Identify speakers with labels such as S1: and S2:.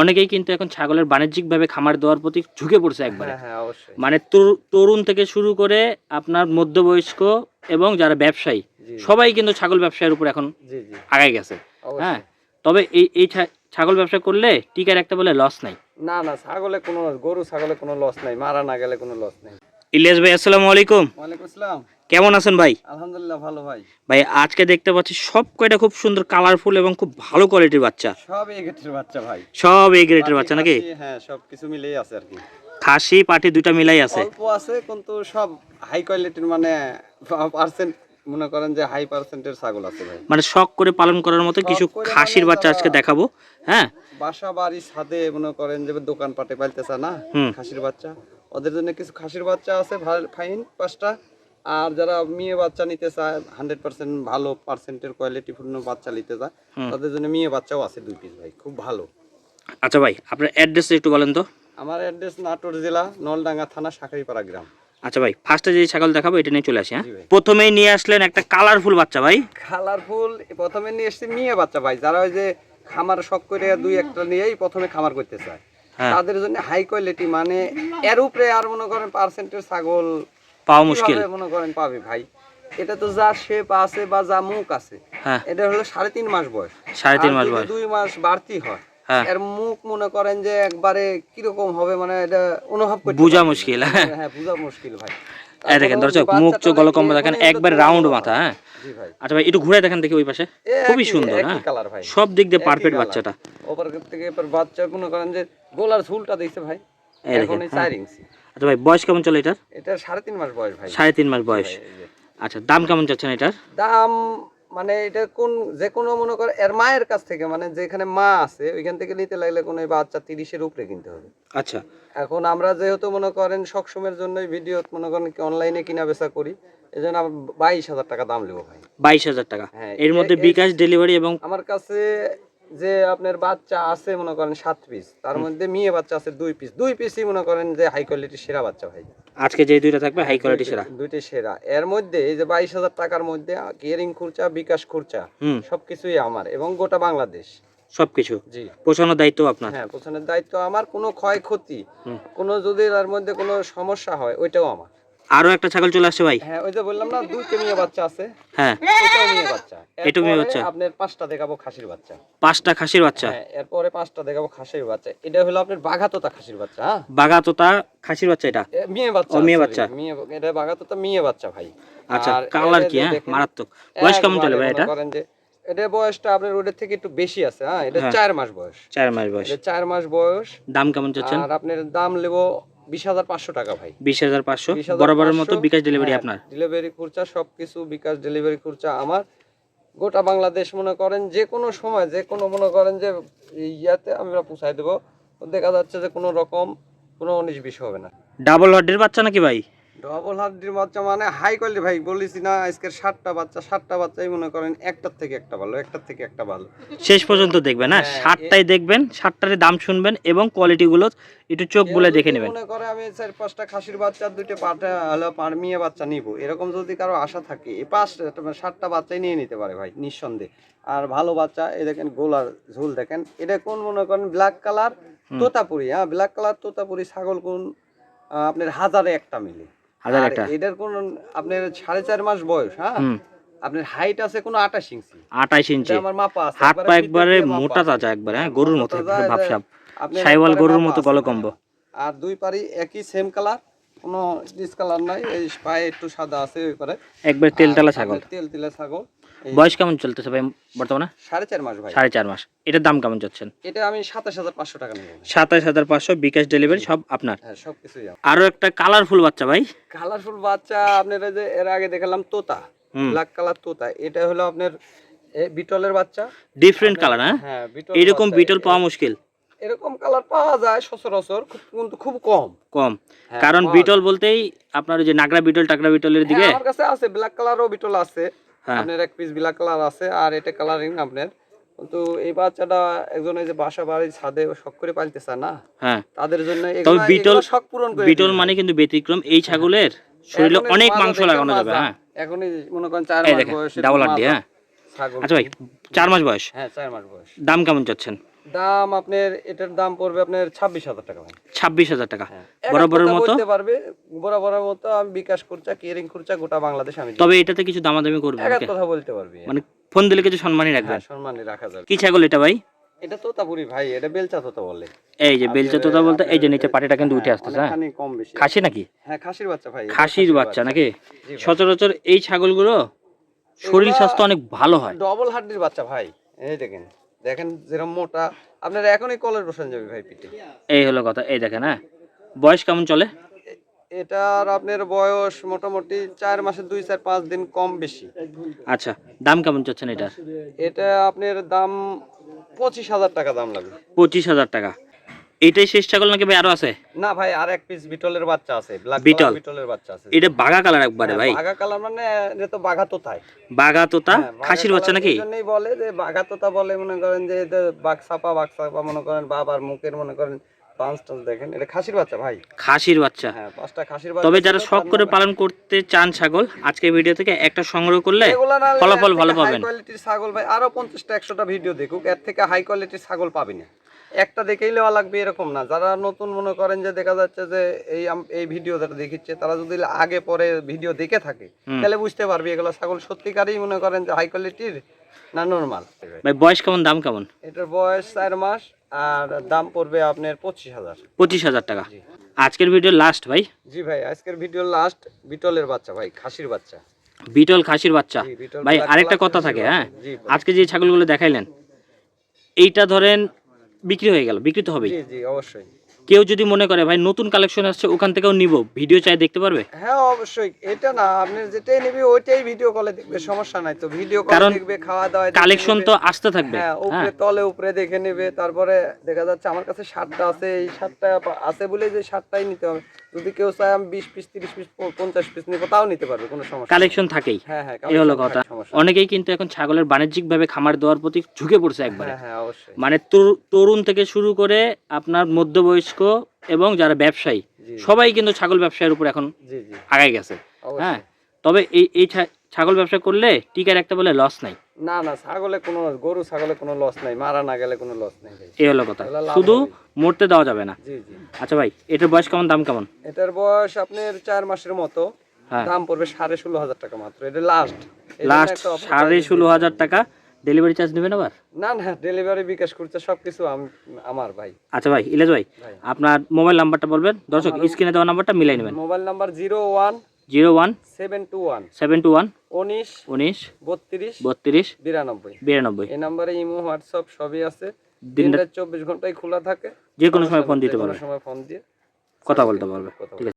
S1: অনেকেই কিন্তু এখন ছাগলের বাণিজ্যিক ভাবে খামার দেওয়ার প্রতি ঝুঁকে পড়ছে একবারে।
S2: হ্যাঁ হ্যাঁ
S1: মানে তরুণ থেকে শুরু করে আপনার মধ্যবয়স্ক এবং যারা ব্যবসায়ী সবাই কিন্তু ছাগল ব্যবসায়ের উপর এখন আগায় গেছে। হ্যাঁ তবে এই এই ছাগল ব্যবসা করলে টিকার একটা বলে লস নাই।
S2: না না ছাগলে কোনো গরু ছাগলে কোনো লস নাই মারা না গেলে কোনো লস নাই।
S1: ইলিয়াস ভাই আসসালামু আলাইকুম।
S2: ওয়ালাইকুম আসসালাম।
S1: কেমন আছেন ভাই?
S2: আলহামদুলিল্লাহ ভালো ভাই।
S1: ভাই আজকে দেখতে পাচ্ছি সব কয়টা খুব সুন্দর কালারফুল এবং খুব ভালো কোয়ালিটির বাচ্চা।
S2: সব এই গেটের বাচ্চা ভাই।
S1: সব এই গ্রেটের বাচ্চা নাকি?
S2: হ্যাঁ সব কিছু মিলেই আছে আর কি।
S1: খাসি পাটি দুইটা মিলাই আছে।
S2: অল্প আছে কিন্তু সব হাই কোয়ালিটির মানে পার্সেন্ট মনে করেন যে হাই পার্সেন্টের ছাগল আছে ভাই।
S1: মানে শখ করে পালন করার মতো কিছু খাসির
S2: মানে
S1: বাচ্চা আজকে দেখাবো হ্যাঁ?
S2: বাসা বাড়ি ছাদে মনে করেন যে দোকান পাটে পাইতেছে না খাসির বাচ্চা ওদের জন্য কিছু খাসির বাচ্চা আছে ফাইন পাঁচটা। আর যারা মেয়ে বাচ্চা নিতে চায় হান্ড্রেড পার্সেন্ট ভালো পার্সেন্টের কোয়ালিটি পূর্ণ বাচ্চা নিতে চায় তাদের জন্য মেয়ে বাচ্চাও আছে দুই পিস ভাই খুব ভালো।
S1: আচ্ছা ভাই আপনার অ্যাড্রেস একটু বলেন তো।
S2: আমার অ্যাড্রেস নাটোর জেলা নলডাঙ্গা থানা শাখারিপাড়া গ্রাম।
S1: আচ্ছা ভাই ফার্স্টে যে ছাগল দেখাবো এটা নিয়ে চলে আসি হ্যাঁ? প্রথমেই নিয়ে আসলেন একটা কালারফুল বাচ্চা ভাই।
S2: কালারফুল প্রথমে নিয়ে এসেছি মেয়ে বাচ্চা ভাই যারা ওই যে খামার শখ করে দুই একটা নিয়েই প্রথমে খামার করতে চায়।
S1: হ্যাঁ।
S2: তাদের জন্য হাই কোয়ালিটি মানে এর উপরে আর মনে করেন পার্সেন্টের ছাগল
S1: পাওয়া মুশকিল।
S2: মনে করেন পাবে ভাই? এটা তো যা শেপ আছে বা যা মুখ আছে
S1: হ্যাঁ।
S2: এটা হলো সাড়ে তিন মাস বয়স।
S1: সাড়ে তিন মাস বয়স।
S2: দুই মাস বাড়তি হয়
S1: হ্যাঁ।
S2: এর মুখ মনে করেন যে একবারে কীরকম হবে মানে এটা অনুভব করতে
S1: বোঝা মুশকিল,
S2: হ্যাঁ বোঝা মুশকিল ভাই।
S1: এই দেখেন দর্শক মুখ চোখ গলকম্ব দেখেন একবার রাউন্ড মাথা হ্যাঁ। আচ্ছা ভাই একটু ঘুরে দেখেন দেখি ওই পাশে। খুবই সুন্দর হ্যাঁ।
S2: ভাই।
S1: সব দিক দিয়ে পারফেক্ট বাচ্চাটা।
S2: ওপর থেকে এবার বাচ্চা মনে করেন যে গোলার ঝুলটা দিয়েছে ভাই। এখন
S1: হ্যাঁ।
S2: চার ইঞ্চি।
S1: আচ্ছা ভাই বয়স কেমন চলে এটার?
S2: এটা সাড়ে তিন মাস বয়স ভাই।
S1: সাড়ে তিন মাস বয়স। আচ্ছা দাম কেমন চাচ্ছেন এটার?
S2: দাম মানে এটা কোন যে কোনো মনে করে এর মায়ের কাছ থেকে মানে যেখানে মা আছে ওইখান থেকে নিতে লাগলে কোনো বাচ্চা তিরিশের উপরে কিনতে হবে।
S1: আচ্ছা।
S2: এখন আমরা যেহেতু মনে করেন সবসময়ের জন্য ভিডিও মনে করেন অনলাইনে কিনা বেচা করি এই জন্য বাইশ হাজার টাকা দাম নেব ভাই।
S1: বাইশ হাজার টাকা।
S2: হ্যাঁ,
S1: এর মধ্যে বিকাশ ডেলিভারি এবং
S2: আমার কাছে যে আপনার বাচ্চা আছে মনে করেন সাত পিস তার মধ্যে মেয়ে বাচ্চা আছে দুই পিস দুই পিসই মনে করেন যে হাই কোয়ালিটির সেরা বাচ্চা ভাই
S1: আজকে যে দুইটা থাকবে হাই কোয়ালিটি সেরা।
S2: দুইটাই সেরা। এর মধ্যে এই যে বাইশ হাজার টাকার মধ্যে কেয়ারিং খুরচা বিকাশ খুরচা সবকিছুই আমার এবং গোটা বাংলাদেশ।
S1: সবকিছু?
S2: জি।
S1: পোষানোর দায়িত্ব আপনার?
S2: হ্যাঁ পোষণের দায়িত্ব আমার কোনো ক্ষয়ক্ষতি। কোনো যদি এর মধ্যে কোনো সমস্যা হয় ওইটাও আমার।
S1: আরও একটা ছাগল চলে আসছে ভাই।
S2: হ্যাঁ ওই যে বললাম না দুইটা মেয়ে বাচ্চা আছে।
S1: হ্যাঁ।
S2: এটাও মেয়ে বাচ্চা।
S1: এটাও মেয়ে বাচ্চা?
S2: আপনার পাঁচটা দেখাবো খাসির বাচ্চা।
S1: পাঁচটা খাসির বাচ্চা।
S2: হ্যাঁ এরপরে পাঁচটা দেখাবো খাসির বাচ্চা। এটা হলো আপনার বাঘাতোতা খাসির বাচ্চা হ্যাঁ?
S1: বাগাতোতা খাসির বাচ্চা এটা?
S2: মেয়ে বাচ্চা
S1: ও, মেয়ে বাচ্চা।
S2: মেয়ে এটা বাঘাতোতা মেয়ে বাচ্চা ভাই।
S1: আচ্ছা কালার কি হ্যাঁ? মারাত্মক। বয়স কেমন চলে ভাই এটা?
S2: এটা বয়সটা আপনার ওটার থেকে একটু বেশি আছে হ্যাঁ? এটা
S1: হ্যাঁ।
S2: চার মাস বয়স।
S1: চার মাস বয়স।
S2: এটা চার মাস বয়স।
S1: দাম কেমন চাচ্ছেন?
S2: আর আপনার দাম নেব বিশ হাজার পাঁচশো টাকা ভাই।
S1: বিশ হাজার পাঁচশো?
S2: 20,500
S1: বরাবরের মতো বিকাশ ডেলিভারি
S2: হ্যাঁ,
S1: আপনার?
S2: ডেলিভারি খরচা সবকিছু বিকাশ ডেলিভারি খরচা আমার। গোটা বাংলাদেশ মনে করেন যে কোনো সময় যে কোনো মনে করেন যে ইয়াতে আমরা পৌঁছাই দেবো। দেখা যাচ্ছে যে কোনো রকম কোনো উনিশ বিশ হবে না।
S1: ডাবল হার্ডের বাচ্চা নাকি ভাই?
S2: ডবল হাড্ডির বাচ্চা মানে হাই কোয়ালিটি ভাই বলেছি না আজকের সাতটা বাচ্চা সাতটা বাচ্চাই মনে করেন একটার থেকে একটা ভালো একটার থেকে একটা ভালো।
S1: শেষ পর্যন্ত দেখবেন হ্যাঁ?
S2: হ্যাঁ,
S1: সাতটাই দেখবেন সাতটারে দাম শুনবেন এবং কোয়ালিটি গুলো একটু চোখ বলে দেখে নেবেন।
S2: মনে করে আমি চার পাঁচটা খাসির বাচ্চা দুইটা পাঠা হলো পারমিয়া বাচ্চা নিব। এরকম যদি কারও আশা থাকে এই পাঁচটা সাতটা বাচ্চাই নিয়ে নিতে পারে ভাই নিঃসন্দেহে। আর ভালো বাচ্চা এই দেখেন গোলার ঝোল দেখেন এটা কোন মনে করেন ব্ল্যাক কালার তোতাপুরি হ্যাঁ ব্ল্যাক কালার তোতাপুরি ছাগল কোন আপনার হাজারে একটা মিলে।
S1: হাজার একটা।
S2: এটার কোন আপনার সাড়ে চার মাস বয়স হ্যাঁ? আপনার হাইট আছে কোনো আটাশ ইঞ্চি।
S1: আটাশ ইঞ্চি।
S2: আমার মাপা আছে
S1: হাত পা একবারে মোটা। তাজা একবারে হ্যাঁ গরুর মতো ভাবসাব। সাইওয়াল গরুর মতো। গলকম্ব
S2: আর দুই পারি একই সেম কালার কোনো ডিসকালার নাই এই পায়ে একটু সাদা আছে ওই পারে।
S1: একবার তেল তেলা ছাগল।
S2: তেল তেলা ছাগল।
S1: বয়স কেমন চলতেছে ভাই বর্তমানে?
S2: সাড়ে চার মাস ভাই।
S1: সাড়ে চার মাস। এটার দাম কেমন যাচ্ছেন
S2: এটা আমি সাতাশ হাজার পাঁচশো টাকা নেব
S1: সাতাশ হাজার পাঁচশো বিকাশ ডেলিভারি সব আপনার?
S2: হ্যাঁ সব কিছুই
S1: একটা কালারফুল বাচ্চা ভাই।
S2: কালারফুল বাচ্চা আপনার যে এর আগে দেখালাম তোতা ব্ল্যাক কালার তোতা এটা হলো আপনার বিটলের বাচ্চা।
S1: ডিফারেন্ট কালার হ্যাঁ?
S2: হ্যাঁ
S1: এরকম বিটল পাওয়া মুশকিল।
S2: এরকম কালার পাওয়া যায় সচরাচর কিন্তু খুব কম।
S1: কম।
S2: হ্যাঁ,
S1: কারণ বিটল বলতেই আপনার ওই যে নাগরা বিটল টাকরা বিটলের দিকে?
S2: হ্যাঁ, আমার কাছে আছে ব্ল্যাক কালারও বিটল আছে।
S1: হ্যাঁ
S2: আপনার এক পিস ব্ল্যাক কালার আছে আর এটা কালারিং আপনার। কিন্তু এই বাচ্চাটা একজন এই যে বাসা বাড়ি ছাদে শখ করে পালতে চায় না
S1: হ্যাঁ।
S2: তাদের জন্য
S1: তবে বিটল
S2: শখ পূরণ করে
S1: বিটল মানে কিন্তু ব্যতিক্রম। এই ছাগলের শরীরে অনেক মাংস লাগানো যাবে হ্যাঁ।
S2: এখনই মনে করেন চার মাস বয়সে
S1: ডাবল আড্ডি হ্যাঁ।
S2: ছাগল
S1: আচ্ছা ভাই চার মাস বয়স?
S2: হ্যাঁ চার মাস বয়স।
S1: দাম কেমন চাচ্ছেন?
S2: দাম আপনার এটার দাম পড়বে আপনার ছাব্বিশ হাজার টাকা
S1: ছাব্বিশ হাজার টাকা।
S2: এক
S1: বরাবরের মতো?
S2: পারবে বরাবরের মতো আমি বিকাশ খুরচা কেয়ারিং খুরচা গোটা বাংলাদেশ আমি
S1: তবে এটাতে কিছু দামাদামি করবে
S2: এক কথা বলতে পারবি
S1: মানে ফোন দিলে কিছু সম্মানই রাখবেন?
S2: হ্যাঁ সম্মানে রাখা যাবে।
S1: কি ছাগল এটা ভাই?
S2: এটা তোতাপুরি ভাই এটা বেলচা তোতা বলে।
S1: এই যে বেলচা তোতা বলতে এই যে নিচে পাটিটা কিন্তু উঠে আসতেছে হ্যাঁ।
S2: কম বেশি।
S1: খাসি নাকি?
S2: হ্যাঁ খাসির বাচ্চা ভাই
S1: খাসির বাচ্চা নাকি? সচরাচর এই ছাগলগুলো শরীর স্বাস্থ্য অনেক ভালো হয়।
S2: ডবল হাড্ডির বাচ্চা ভাই এই দেখেন। দেখেন যেরকম মোটা। আপনার এখনই কলের বসান যাবে ভাই পিঠে।
S1: এই হলো কথা এই দেখেন হ্যাঁ? বয়স কেমন চলে?
S2: এটার আপনার বয়স মোটামুটি চার মাসে দুই চার পাঁচ দিন কম বেশি।
S1: আচ্ছা দাম কেমন চাচ্ছেন এটার
S2: এটা আপনার দাম পঁচিশ হাজার টাকা দাম লাগবে।
S1: পঁচিশ হাজার টাকা। এটাই শেষ ছাগল নাকি ভাই আরও আছে?
S2: না ভাই আর এক পিস বিটলের বাচ্চা আছে ব্ল্যাক
S1: বিটল?
S2: বিটলের বাচ্চা আছে।
S1: এটা বাঘা কালার একবারে ভাই।
S2: বাঘা কালার মানে এটা তো বাঘা তোতায়
S1: বাঘা তোতা?
S2: হ্যাঁ,
S1: খাসির বাচ্চা নাকি?
S2: এই জন্যই বলে যে বাঘা তোতা বলে মনে করেন যে এটা বাঘ ছাপা বাঘ ছাপা মনে করেন বাবার মুখের মনে করেন পাঁচ দেখেন। এটা খাসির বাচ্চা ভাই।
S1: খাসির বাচ্চা।
S2: হ্যাঁ পাঁচটা খাসির বাচ্চা
S1: তবে যারা শখ করে পালন করতে চান ছাগল আজকে ভিডিও থেকে একটা সংগ্রহ করলে ফলাফল ভালো পাবেন।
S2: কোয়ালিটির ছাগল ভাই আরও পঞ্চাশটা একশোটা ভিডিও দেখুক এর থেকে হাই কোয়ালিটির ছাগল পাবি না। একটা দেখেই নেওয়া লাগবে এরকম না। যারা নতুন মনে করেন যে দেখা যাচ্ছে যে এই এই ভিডিও যারা দেখিচ্ছে তারা যদি আগে পরে ভিডিও দেখে থাকে তাহলে বুঝতে পারবি এগুলো ছাগল সত্যিকারই মনে করেন যে হাই কোয়ালিটির না নর্মাল
S1: ভাই বয়স কেমন? দাম কেমন?
S2: এটার বয়স চার মাস আর দাম পড়বে আপনার পঁচিশ হাজার।
S1: পঁচিশ হাজার টাকা। আজকের ভিডিও লাস্ট ভাই?
S2: জি ভাই আজকের ভিডিও লাস্ট বিটলের বাচ্চা ভাই খাসির বাচ্চা।
S1: বিটল খাসির বাচ্চা। ভাই আরেকটা কথা থাকে হ্যাঁ? আজকে যে ছাগলগুলো দেখাইলেন এইটা ধরেন বিক্রি হয়ে গেল বিক্রি তো হবেই।
S2: জি জি অবশ্যই।
S1: কেউ যদি মনে করে ভাই নতুন কালেকশন আসছে ওখান থেকেও নিব। ভিডিও চাই দেখতে পারবে?
S2: হ্যাঁ অবশ্যই। এটা না আপনি যেটাই নিবি ওইটাই ভিডিও কলে দেখবে সমস্যা নাই তো। ভিডিও কলে দেখবে খাওয়া দাওয়া
S1: কালেকশন তো আসতে থাকবে।
S2: হ্যাঁ
S1: হ্যাঁ।
S2: উপরে তলে উপরে দেখে নেবে। তারপরে দেখা যাচ্ছে আমার কাছে শার্টটা আছে এই শার্টটা আছে বলে যে শার্টটাই নিতে হবে। যদি কেউ চায় আমি বিশ পিস তিরিশ পিস পঞ্চাশ পিস নিবো তাও নিতে পারবে কোনো সমস্যা
S1: কালেকশন থাকেই।
S2: হ্যাঁ হ্যাঁ
S1: এই হলো কথা। অনেকেই কিন্তু এখন ছাগলের বাণিজ্যিক ভাবে খামার দেওয়ার প্রতি ঝুঁকে পড়ছে একবারে।
S2: হ্যাঁ হ্যাঁ অবশ্যই।
S1: মানে তরু- তরুণ থেকে শুরু করে আপনার মধ্যবয়স্ক এবং যারা ব্যবসায়ী সবাই কিন্তু ছাগল ব্যবসায়ের উপর এখন আগায় গেছে। হ্যাঁ তবে এই এই ছাগল ব্যবসা করলে টিকার একটা বলে লস নাই।
S2: না না ছাগলে কোনো গরু ছাগলে কোনো লস নাই মারা না গেলে কোনো লস নাই
S1: এই হলো কথা। শুধু মরতে দেওয়া যাবে না।
S2: জি জি।
S1: আচ্ছা ভাই এটার বয়স কেমন দাম কেমন?
S2: এটার বয়স আপনার চার মাসের মতো।
S1: হ্যাঁ।
S2: দাম পড়বে সাড়ে ষোলো হাজার টাকা মাত্র। এটা লাস্ট
S1: লাস্ট সাড়ে ষোলো হাজার টাকা। ডেলিভারি চার্জ নেবেন আবার?
S2: না না ডেলিভারি বিকাশ করছে সবকিছু আম- আমার ভাই।
S1: আচ্ছা ভাই ইলেজ ভাই
S2: ভাই।
S1: আপনার মোবাইল নাম্বারটা বলবেন। দর্শক স্ক্রিনে দেওয়া নাম্বারটা মিলাই নেবেন।
S2: Mobile number zero one
S1: zero one?
S2: Seven two one.
S1: Seven two one?
S2: উনিশ
S1: উনিশ
S2: বত্রিশ
S1: বত্রিশ
S2: বিরানব্বই।
S1: বিরানব্বই।
S2: এই নাম্বারে ইমো হোয়াটসঅ্যাপ সবই আছে।
S1: দিন
S2: রাত চব্বিশ ঘন্টায় খোলা থাকে।
S1: যে কোনো সময় ফোন দিতে পারবে।
S2: সময় ফোন দিয়ে
S1: কথা বলতে পারবে। ঠিক আছে।